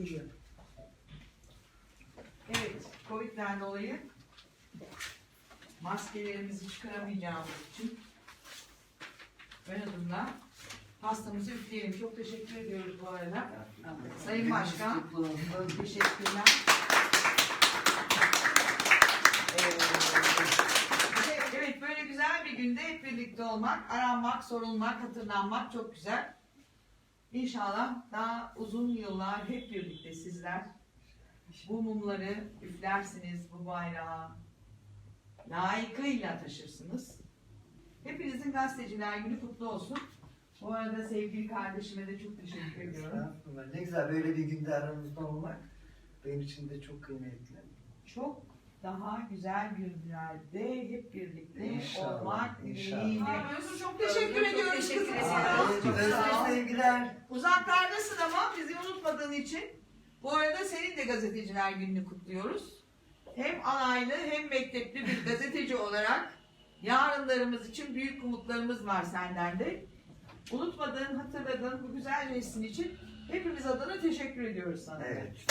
Geliyor. Evet, Covid'den dolayı maskelerimizi çıkaramayacağımız için ön adımla hastamızı üfleyelim. Çok teşekkür ediyoruz bu arada. Sayın Başkan, teşekkürler. Ee, evet, böyle güzel bir günde hep birlikte olmak, aranmak, sorulmak, hatırlanmak çok güzel. İnşallah daha uzun yıllar hep birlikte sizler bu mumları üflersiniz, bu bayrağı layıkıyla taşırsınız. Hepinizin gazeteciler günü kutlu olsun. Bu arada sevgili kardeşime de çok teşekkür ediyorum. Ne güzel böyle bir günde aramızda olmak benim için de çok kıymetli. Çok daha güzel günlerde hep birlikte İnşallah, olmak inşallah. dileğiyle. Çok teşekkür ediyoruz teşekkür kızım sevgiler. Uzaklardasın ama bizi unutmadığın için. Bu arada senin de gazeteciler gününü kutluyoruz. Hem alaylı hem mektepli bir gazeteci olarak yarınlarımız için büyük umutlarımız var senden de. Unutmadığın, hatırladığın bu güzel resmin için hepimiz adına teşekkür ediyoruz sana. Evet.